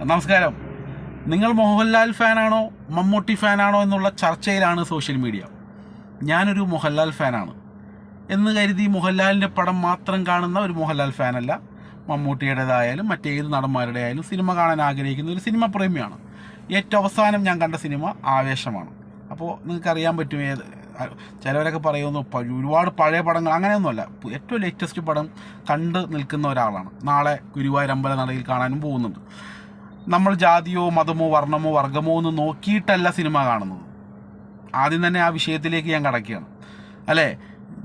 നമസ്കാരം. നിങ്ങൾ മോഹൻലാൽ ഫാനാണോ മമ്മൂട്ടി ഫാനാണോ എന്നുള്ള ചർച്ചയിലാണ് സോഷ്യൽ മീഡിയ. ഞാനൊരു മോഹൻലാൽ ഫാനാണ്. എന്ന് കരുതി മോഹൻലാലിന്റെ പടം മാത്രം കാണുന്ന ഒരു മോഹൻലാൽ ഫാനല്ല. മമ്മൂട്ടിയുടേതായാലും മറ്റേത് നടന്മാരുടെ ആയാലും സിനിമ കാണാൻ ആഗ്രഹിക്കുന്ന ഒരു സിനിമ പ്രേമിയാണ്. ഏറ്റവും അവസാനം ഞാൻ കണ്ട സിനിമ ആവേശമാണ്. അപ്പോൾ നിങ്ങൾക്കറിയാൻ പറ്റും ഏത് ചിലവരൊക്കെ പറയുന്നു ഒരുപാട് പഴയ പടങ്ങൾ അങ്ങനെയൊന്നുമല്ല. ഏറ്റവും ലേറ്റസ്റ്റ് പടം കണ്ട് നിൽക്കുന്ന ഒരാളാണ്. നാളെ ഗുരുവായൂർ അമ്പല നടയിൽ കാണാനും പോകുന്നുണ്ട്. നമ്മൾ ജാതിയോ മതമോ വർണമോ വർഗമോ ഒന്നും നോക്കിയിട്ടല്ല സിനിമ കാണുന്നത്. ആദ്യം തന്നെ ആ വിഷയത്തിലേക്ക് ഞാൻ കടക്കുകയാണ്. അല്ലേ?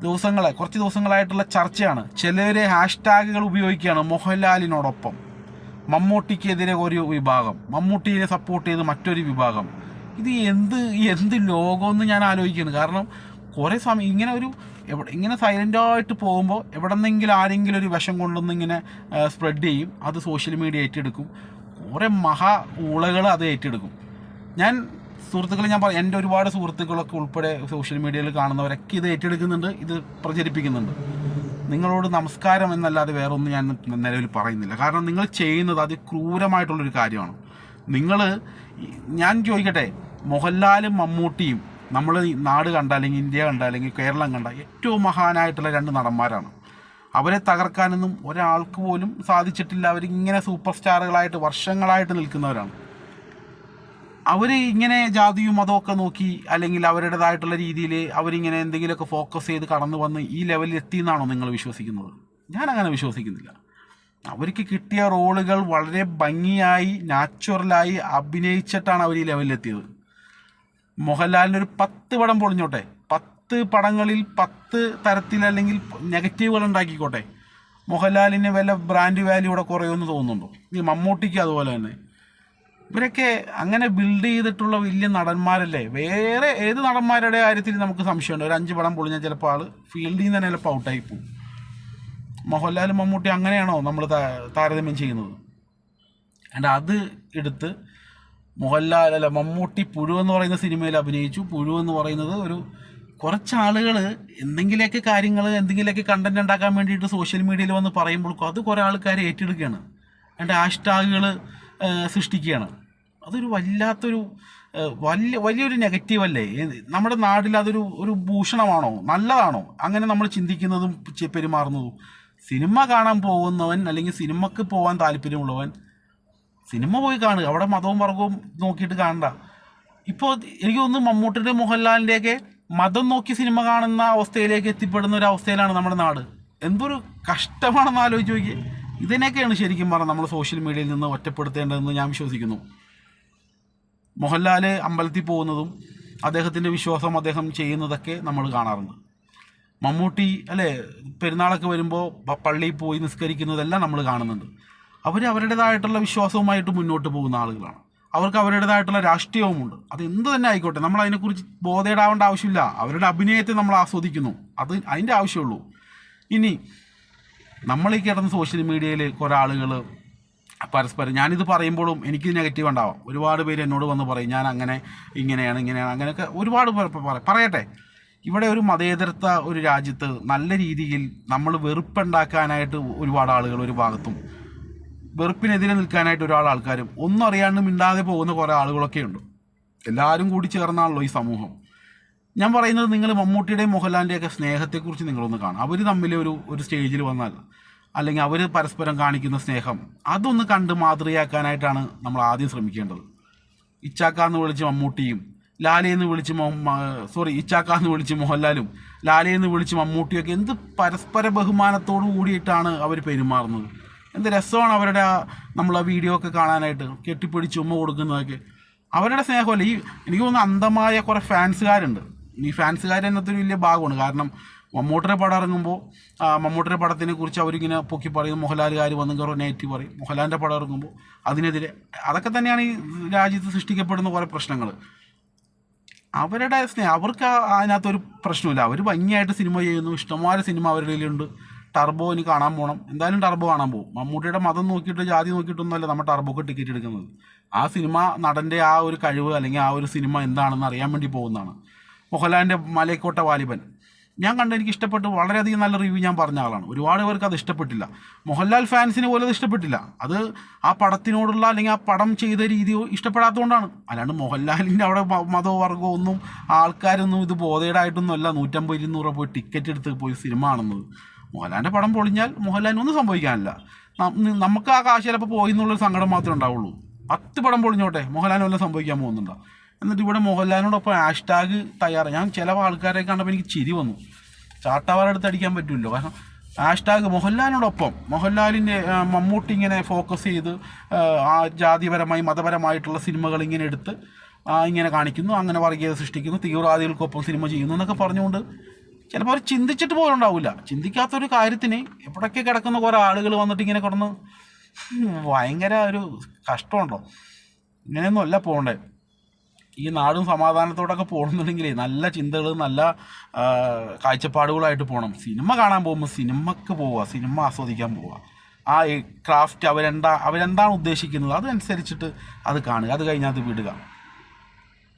ദിവസങ്ങളെ കുറച്ച് ദിവസങ്ങളായിട്ടുള്ള ചർച്ചയാണ്. ചിലർ ഹാഷ്ടാഗുകൾ ഉപയോഗിക്കുകയാണ് മോഹൻലാലിനോടൊപ്പം. മമ്മൂട്ടിക്കെതിരെ ഒരു വിഭാഗം. മമ്മൂട്ടിയെ സപ്പോർട്ട് ചെയ്ത് മറ്റൊരു വിഭാഗം. ഇത് എന്ത് എന്ത് ലോകമെന്ന് ഞാൻ ആലോചിക്കുന്നു. കാരണം കുറേ സമയം ഇങ്ങനെ ഒരു എവിടെ ഇങ്ങനെ സൈലന്റായിട്ട് പോകുമ്പോൾ എവിടെ നിന്നെങ്കിലും ആരെങ്കിലും ഒരു വിഷം കൊണ്ടുവന്ന് ഇങ്ങനെ സ്പ്രെഡ് ചെയ്യും. അത് സോഷ്യൽ മീഡിയ ഏറ്റെടുക്കും. കുറേ മഹാ ഊളകൾ അത് ഏറ്റെടുക്കും. ഞാൻ സുഹൃത്തുക്കളെ ഞാൻ പറയാം എന്റെ ഒരുപാട് സുഹൃത്തുക്കളൊക്കെ ഉൾപ്പെടെ സോഷ്യൽ മീഡിയയിൽ കാണുന്നവരൊക്കെ ഇത് ഏറ്റെടുക്കുന്നുണ്ട് ഇത് പ്രചരിപ്പിക്കുന്നുണ്ട്. നിങ്ങളോട് നമസ്കാരം എന്നല്ലാതെ വേറെ ഒന്നും ഞാൻ നിലവിൽ പറയുന്നില്ല. കാരണം നിങ്ങൾ ചെയ്യുന്നത് അതിക്രൂരമായിട്ടുള്ളൊരു കാര്യമാണ്. നിങ്ങൾ ഞാൻ ചോദിക്കട്ടെ മോഹൻലാലും മമ്മൂട്ടിയും നമ്മൾ നാട് കണ്ട അല്ലെങ്കിൽ ഇന്ത്യ കണ്ട അല്ലെങ്കിൽ കേരളം കണ്ട ഏറ്റവും മഹാനായിട്ടുള്ള രണ്ട് നടന്മാരാണ്. അവരെ തകർക്കാനൊന്നും ഒരാൾക്ക് പോലും സാധിച്ചിട്ടില്ല. അവരിങ്ങനെ സൂപ്പർ സ്റ്റാറുകളായിട്ട് വർഷങ്ങളായിട്ട് നിൽക്കുന്നവരാണ്. അവർ ഇങ്ങനെ ജാതിയും മതമൊക്കെ നോക്കി അല്ലെങ്കിൽ അവരുടേതായിട്ടുള്ള രീതിയിൽ അവരിങ്ങനെ എന്തെങ്കിലുമൊക്കെ ഫോക്കസ് ചെയ്ത് കടന്നു വന്ന് ഈ ലെവലിൽ എത്തി എന്നാണോ നിങ്ങൾ വിശ്വസിക്കുന്നത്? ഞാൻ അങ്ങനെ വിശ്വസിക്കുന്നില്ല. അവർക്ക് കിട്ടിയ റോളുകൾ വളരെ ഭംഗിയായി നാച്ചുറലായി അഭിനയിച്ചിട്ടാണ് അവർ ഈ ലെവലിലെത്തിയത്. ഒരു പത്ത് പടം പൊളിഞ്ഞോട്ടെ? പത്ത് പടങ്ങളിൽ പത്ത് തരത്തിൽ അല്ലെങ്കിൽ നെഗറ്റീവുകൾ ഉണ്ടാക്കിക്കോട്ടെ. മോഹൻലാലിന് വല്ല ബ്രാൻഡ് വാല്യൂ ഇവിടെ കുറയുമെന്ന് തോന്നുന്നുണ്ടോ? ഈ മമ്മൂട്ടിക്ക് അതുപോലെ തന്നെ. ഇവരൊക്കെ അങ്ങനെ ബിൽഡ് ചെയ്തിട്ടുള്ള വലിയ നടന്മാരല്ലേ? വേറെ ഏത് നടന്മാരുടെ കാര്യത്തിൽ നമുക്ക് സംശയമുണ്ട്? ഒരു അഞ്ച് പടം പൊളിഞ്ഞാൽ ചിലപ്പോൾ ആൾ ഫീൽഡിൽ നിന്ന് തന്നെ ചിലപ്പോൾ ഔട്ടായി പോകും. മോഹൻലാൽ മമ്മൂട്ടി അങ്ങനെയാണോ നമ്മൾ താരതമ്യം ചെയ്യുന്നത്? ആൻഡ് അത് എടുത്ത് മോഹൻലാൽ അല്ല മമ്മൂട്ടി പുഴു എന്ന് പറയുന്ന സിനിമയിൽ അഭിനയിച്ചു. പുഴു എന്ന് പറയുന്നത് ഒരു കുറച്ച് ആളുകൾ എന്തെങ്കിലുമൊക്കെ കാര്യങ്ങൾ എന്തെങ്കിലുമൊക്കെ കണ്ടന്റ് ഉണ്ടാക്കാൻ വേണ്ടിയിട്ട് സോഷ്യൽ മീഡിയയിൽ വന്ന് പറയുമ്പോഴേക്കും അത് കുറേ ആൾക്കാർ ഏറ്റെടുക്കുകയാണ് അതിന്റെ ഹാഷ്ടാഗുകൾ സൃഷ്ടിക്കുകയാണ്. അതൊരു വല്ലാത്തൊരു വലിയ വലിയൊരു നെഗറ്റീവല്ലേ നമ്മുടെ നാട്ടിൽ അതൊരു ഒരു ഭൂഷണമാണോ? നല്ലതാണോ? അങ്ങനെ നമ്മൾ ചിന്തിക്കുന്നതും പെരുമാറുന്നതും. സിനിമ കാണാൻ പോകുന്നവൻ അല്ലെങ്കിൽ സിനിമക്ക് പോകാൻ താല്പര്യമുള്ളവൻ സിനിമ പോയി കാണുക. അവിടെ മതവും വർഗവും നോക്കിയിട്ട് കാണണ്ട. ഇപ്പോൾ എനിക്ക് തോന്നുന്നു മമ്മൂട്ടിയുടെ മോഹൻലാലിന്റെയൊക്കെ മതം നോക്കി സിനിമ കാണുന്ന അവസ്ഥയിലേക്ക് എത്തിപ്പെടുന്ന ഒരു അവസ്ഥയിലാണ് നമ്മുടെ നാട്. എന്തൊരു കഷ്ടമാണെന്ന് ആലോചിച്ച് നോക്കി. ഇതിനൊക്കെയാണ് ശരിക്കും പറഞ്ഞാൽ നമ്മൾ സോഷ്യൽ മീഡിയയിൽ നിന്ന് ഒറ്റപ്പെടുത്തേണ്ടതെന്ന് ഞാൻ വിശ്വസിക്കുന്നു. മോഹൻലാൽ അമ്പലത്തിൽ പോകുന്നതും അദ്ദേഹത്തിന്റെ വിശ്വാസം അദ്ദേഹം ചെയ്യുന്നതൊക്കെ നമ്മൾ കാണാറുണ്ട്. മമ്മൂട്ടി അല്ലേ പെരുന്നാളൊക്കെ വരുമ്പോൾ പള്ളിയിൽ പോയി നിസ്കരിക്കുന്നതെല്ലാം നമ്മൾ കാണുന്നുണ്ട്. അവർ അവരുടേതായിട്ടുള്ള വിശ്വാസവുമായിട്ട് മുന്നോട്ട് പോകുന്ന ആളുകളാണ്. അവർക്ക് അവരുടേതായിട്ടുള്ള രാഷ്ട്രീയവുമുണ്ട്. അത് എന്ത് തന്നെ ആയിക്കോട്ടെ നമ്മൾ അതിനെക്കുറിച്ച് ബോധേടാവേണ്ട ആവശ്യമില്ല. അവരുടെ അഭിനയത്തെ നമ്മൾ ആസ്വദിക്കുന്നു. അത് അതിന്റെ ആവശ്യമുള്ളൂ. ഇനി നമ്മൾ ഈ സോഷ്യൽ മീഡിയയിൽ കുറേ ആളുകൾ പരസ്പരം ഞാനിത് പറയുമ്പോഴും എനിക്ക് നെഗറ്റീവ് ഉണ്ടാവാം. ഒരുപാട് പേര് എന്നോട് വന്ന് പറയും ഞാൻ അങ്ങനെ ഇങ്ങനെയാണ് ഇങ്ങനെയാണ് അങ്ങനെയൊക്കെ ഒരുപാട് പറയട്ടെ ഇവിടെ ഒരു മതേതരത്വ ഒരു രാജ്യത്ത് നല്ല രീതിയിൽ നമ്മൾ വെറുപ്പുണ്ടാക്കാനായിട്ട് ഒരുപാട് ആളുകൾ ഒരു ഭാഗത്തും വെറുപ്പിനെതിരെ നിൽക്കാനായിട്ട് ഒരാൾ ആൾക്കാരും ഒന്നും അറിയാണ്ട് മിണ്ടാതെ പോകുന്ന കുറേ ആളുകളൊക്കെ ഉണ്ട്. എല്ലാവരും കൂടി ചേർന്നാണല്ലോ ഈ സമൂഹം. ഞാൻ പറയുന്നത് നിങ്ങൾ മമ്മൂട്ടിയുടെയും മോഹൻലാലിന്റെയൊക്കെ സ്നേഹത്തെക്കുറിച്ച് നിങ്ങളൊന്ന് കാണും അവർ തമ്മിൽ ഒരു ഒരു സ്റ്റേജിൽ വന്നാൽ അല്ലെങ്കിൽ അവർ പരസ്പരം കാണിക്കുന്ന സ്നേഹം അതൊന്ന് കണ്ട് മാതൃകയാക്കാനായിട്ടാണ് നമ്മൾ ആദ്യം ശ്രമിക്കേണ്ടത്. ഇച്ചാക്കാന്ന് വിളിച്ച് മമ്മൂട്ടിയും ലാലയെന്ന് വിളിച്ച് സോറി ഇച്ചാക്കാന്ന് വിളിച്ച് മോഹൻലാലും ലാലയെന്ന് വിളിച്ച് മമ്മൂട്ടിയൊക്കെ എന്ത് പരസ്പര ബഹുമാനത്തോടു കൂടിയിട്ടാണ് അവർ പെരുമാറുന്നത്. എന്ത് രസമാണ് അവരുടെ ആ നമ്മൾ ആ വീഡിയോ ഒക്കെ കാണാനായിട്ട്. കെട്ടിപ്പിടിച്ച് ഉമ്മ കൊടുക്കുന്നതൊക്കെ. അവരുടെ സ്നേഹമല്ല. ഈ എനിക്ക് തോന്നുന്നു അന്ധമായ കുറേ ഫാൻസുകാരുണ്ട്. ഈ ഫാൻസുകാർ എന്നതൊരു വലിയ ഭാഗമാണ്. കാരണം മമ്മൂട്ടിയുടെ പടം ഇറങ്ങുമ്പോൾ മമ്മൂട്ടിയുടെ പടത്തിനെ കുറിച്ച് അവരിങ്ങനെ പൊക്കി പറയും. മോഹൻലാലുകാർ വന്ന് കയറും നെഗറ്റീവ് പറയും. മോഹൻലാലിന്റെ പടം ഇറങ്ങുമ്പോൾ അതിനെതിരെ അതൊക്കെ തന്നെയാണ് ഈ രാജ്യത്ത് സൃഷ്ടിക്കപ്പെടുന്ന കുറേ പ്രശ്നങ്ങൾ അവരുടെ സ്നേഹം അവർക്ക് അതിനകത്തൊരു പ്രശ്നമില്ല. അവർ ഭംഗിയായിട്ട് സിനിമ ചെയ്യുന്നു. ഇഷ്ടംപോലെ സിനിമ അവരുടെ കയ്യിലുണ്ട്. ടർബോ ഇനി കാണാൻ പോകണം എന്തായാലും ടർബോ കാണാൻ പോകും. മമ്മൂട്ടിയുടെ മതം നോക്കിയിട്ട് ജാതി നോക്കിയിട്ടൊന്നുമല്ല നമ്മൾ ടർബോക്ക് ടിക്കറ്റ് എടുക്കുന്നത്. ആ സിനിമ നടന്റെ ആ ഒരു കഴിവ് അല്ലെങ്കിൽ ആ ഒരു സിനിമ എന്താണെന്ന് അറിയാൻ വേണ്ടി പോകുന്നതാണ്. മോഹൻലാലിന്റെ മലയക്കോട്ട വാലിബൻ. ഞാൻ കണ്ട എനിക്ക് ഇഷ്ടപ്പെട്ട് വളരെയധികം നല്ല റിവ്യൂ ഞാൻ പറഞ്ഞ ആളാണ്. ഒരുപാട് പേർക്ക് അത് ഇഷ്ടപ്പെട്ടില്ല. മോഹൻലാൽ ഫാൻസിന് പോലും അത് ഇഷ്ടപ്പെട്ടില്ല. അത് ആ പടത്തിനോടുള്ള അല്ലെങ്കിൽ ആ പടം ചെയ്ത രീതി ഇഷ്ടപ്പെടാത്തതുകൊണ്ടാണ്. അല്ലാണ്ട് മോഹൻലാലിന്റെ അവിടെ മതോ വർഗമോ ഒന്നും ആൾക്കാരൊന്നും ഇത് ബോധേഡായിട്ടൊന്നുമല്ല. നൂറ്റമ്പത് ഇരുന്നൂറ് പോയി ടിക്കറ്റ് എടുത്ത് പോയി സിനിമ കാണുന്നത്. മോഹൻലാലിന്റെ പടം പൊളിഞ്ഞാൽ മോഹൻലാലിന് ഒന്നും സംഭവിക്കാനില്ല. നമുക്ക് ആ കാശ് ചിലപ്പോൾ പോയി എന്നുള്ളൊരു സങ്കടം മാത്രമേ ഉണ്ടാവുള്ളൂ. പത്ത് പടം പൊളിഞ്ഞോട്ടെ മോഹൻലാലിന് വല്ലതും സംഭവിക്കാൻ പോകുന്നുണ്ട്? എന്നിട്ട് ഇവിടെ മോഹൻലാലിനോടൊപ്പം ഹാഷ്ടാഗ് തയ്യാറ്. ഞാൻ ചില ആൾക്കാരെ കണ്ടപ്പോൾ എനിക്ക് ചിരി വന്നു. ചാട്ടാവാറെടുത്ത് അടിക്കാൻ പറ്റുമല്ലോ കാരണം ഹാഷ്ടാഗ് മോഹൻലാലിനോടൊപ്പം മോഹൻലാലിന്റെ മമ്മൂട്ടി ഇങ്ങനെ ഫോക്കസ് ചെയ്ത് ആ ജാതിപരമായി മതപരമായിട്ടുള്ള സിനിമകൾ ഇങ്ങനെ എടുത്ത് ഇങ്ങനെ കാണിക്കുന്നു അങ്ങനെ വർഗീയത സൃഷ്ടിക്കുന്നു തീവ്രവാദികൾക്കൊപ്പം സിനിമ ചെയ്യുന്നു എന്നൊക്കെ പറഞ്ഞുകൊണ്ട് ചിലപ്പോൾ അവർ ചിന്തിച്ചിട്ട് പോലും ഉണ്ടാവില്ല. ചിന്തിക്കാത്തൊരു കാര്യത്തിന് എവിടൊക്കെ കിടക്കുന്ന കുറേ ആളുകൾ വന്നിട്ട് ഇങ്ങനെ കിടന്ന് ഭയങ്കര ഒരു കഷ്ടമുണ്ടോ? ഇങ്ങനെയൊന്നും അല്ല പോകണ്ടേ. ഈ നാടും സമാധാനത്തോടൊക്കെ പോകണമെന്നുണ്ടെങ്കിലേ നല്ല ചിന്തകൾ നല്ല കാഴ്ചപ്പാടുകളായിട്ട് പോകണം. സിനിമ കാണാൻ പോകുമ്പോൾ സിനിമക്ക് പോവുക സിനിമ ആസ്വദിക്കാൻ പോവുക. ആ ക്രാഫ്റ്റ് അവരെന്താ അവരെന്താണ് ഉദ്ദേശിക്കുന്നത്? അതനുസരിച്ചിട്ട് അത് കാണുക അത് കഴിഞ്ഞാൽ അത് വിടുക.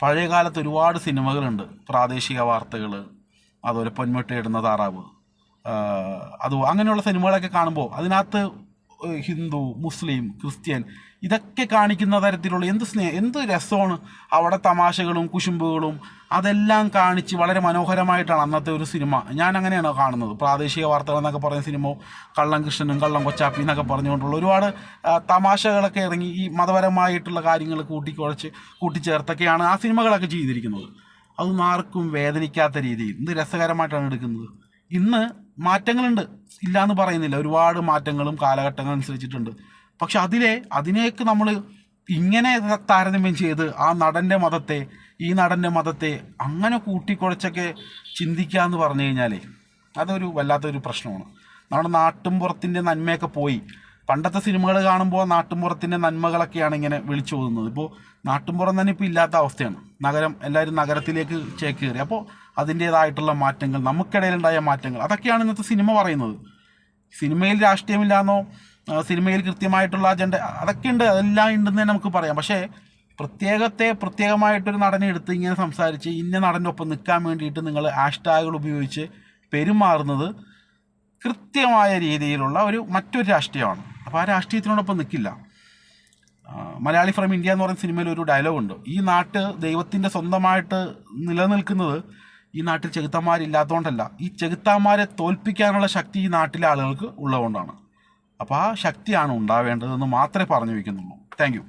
പഴയ കാലത്ത് ഒരുപാട് സിനിമകളുണ്ട്. പ്രാദേശിക വാർത്തകൾ അതുപോലെ പൊന്മുട്ടയിടുന്ന താറാവ്. അത് അങ്ങനെയുള്ള സിനിമകളൊക്കെ കാണുമ്പോൾ അതിനകത്ത് ഹിന്ദു മുസ്ലിം ക്രിസ്ത്യൻ ഇതൊക്കെ കാണിക്കുന്ന തരത്തിലുള്ള എന്ത് സ്നേഹം എന്ത് രസമാണ് അവിടെ തമാശകളും കുശുമ്പുകളും അതെല്ലാം കാണിച്ച് വളരെ മനോഹരമായിട്ടാണ് അന്നത്തെ ഒരു സിനിമ. ഞാൻ അങ്ങനെയാണ് കാണുന്നത്. പ്രാദേശിക വാർത്തകൾ എന്നൊക്കെ പറയുന്ന സിനിമ കള്ളം കൃഷ്ണനും കള്ളം കൊച്ചാപ്പി എന്നൊക്കെ പറഞ്ഞുകൊണ്ടുള്ള ഒരുപാട് തമാശകളൊക്കെ ഇറങ്ങി ഈ മതപരമായിട്ടുള്ള കാര്യങ്ങൾ കൂട്ടിക്കുഴച്ച് കൂട്ടിച്ചേർത്തൊക്കെയാണ് ആ സിനിമകളൊക്കെ ചെയ്തിരിക്കുന്നത്. അതൊന്നും ആർക്കും വേദനിക്കാത്ത രീതിയിൽ. ഇന്ന് രസകരമായിട്ടാണ് എടുക്കുന്നത്. ഇന്ന് മാറ്റങ്ങളുണ്ട്. എന്ന് പറയുന്നില്ല. ഒരുപാട് മാറ്റങ്ങളും കാലഘട്ടങ്ങളും അനുസരിച്ചിട്ടുണ്ട്. പക്ഷെ അതിലെ അതിനേക്ക് നമ്മൾ ഇങ്ങനെ താരതമ്യം ചെയ്ത് ആ നടന്റെ മതത്തെ ഈ നടന്റെ മതത്തെ അങ്ങനെ കൂട്ടിക്കുഴച്ചൊക്കെ ചിന്തിക്കുക എന്ന് പറഞ്ഞു കഴിഞ്ഞാൽ അതൊരു വല്ലാത്തൊരു പ്രശ്നമാണ്. നമ്മുടെ നാട്ടുംപുറത്തിന്റെ നന്മയൊക്കെ പോയി. പണ്ടത്തെ സിനിമകൾ കാണുമ്പോൾ നാട്ടുംപുറത്തിന്റെ നന്മകളൊക്കെയാണ് ഇങ്ങനെ വിളിച്ചു പോകുന്നത് ഇപ്പോൾ നാട്ടുംപുറം തന്നെ ഇപ്പോൾ ഇല്ലാത്ത അവസ്ഥയാണ്. നഗരം എല്ലാവരും നഗരത്തിലേക്ക് ചേക്കേറി. അപ്പോൾ അതിന്റേതായിട്ടുള്ള മാറ്റങ്ങൾ നമുക്കിടയിലുണ്ടായ മാറ്റങ്ങൾ. അതൊക്കെയാണ് ഇന്നത്തെ സിനിമ പറയുന്നത്. സിനിമയിൽ രാഷ്ട്രീയമില്ലാന്നോ സിനിമയിൽ കൃത്യമായിട്ടുള്ള അജണ്ട അതൊക്കെ ഉണ്ട്. അതെല്ലാം ഉണ്ടെന്ന് തന്നെ നമുക്ക് പറയാം. പക്ഷേ പ്രത്യേകത്തെ പ്രത്യേകമായിട്ടൊരു നടനെ എടുത്ത് ഇങ്ങനെ സംസാരിച്ച് ഇന്ന നടന്റെ ഒപ്പം നിൽക്കാൻ വേണ്ടിയിട്ട് നിങ്ങൾ ഹാഷ്ടാഗുകൾ ഉപയോഗിച്ച് പെരുമാറുന്നത് കൃത്യമായ രീതിയിലുള്ള ഒരു മറ്റൊരു രാഷ്ട്രീയമാണ്. അപ്പോൾ ആ രാഷ്ട്രീയത്തിനോടൊപ്പം നിൽക്കില്ല. മലയാളി ഫ്രം ഇന്ത്യ എന്ന് പറയുന്ന സിനിമയിൽ ഒരു ഡയലോഗ് ഉണ്ട് ഈ നാട്ട് ദൈവത്തിന്റെ സ്വന്തമായിട്ട് നിലനിൽക്കുന്നത് ഈ നാട്ടിൽ ചെകുത്താന്മാരില്ലാത്തതുകൊണ്ടല്ല. ഈ ചെകുത്താന്മാരെ തോൽപ്പിക്കാനുള്ള ശക്തി ഈ നാട്ടിലെ ആളുകൾക്ക് ഉള്ളതുകൊണ്ടാണ്. അപ്പോൾ ആ ശക്തിയാണ് ഉണ്ടാവേണ്ടതെന്ന് മാത്രമേ പറഞ്ഞു വയ്ക്കുന്നുള്ളൂ താങ്ക്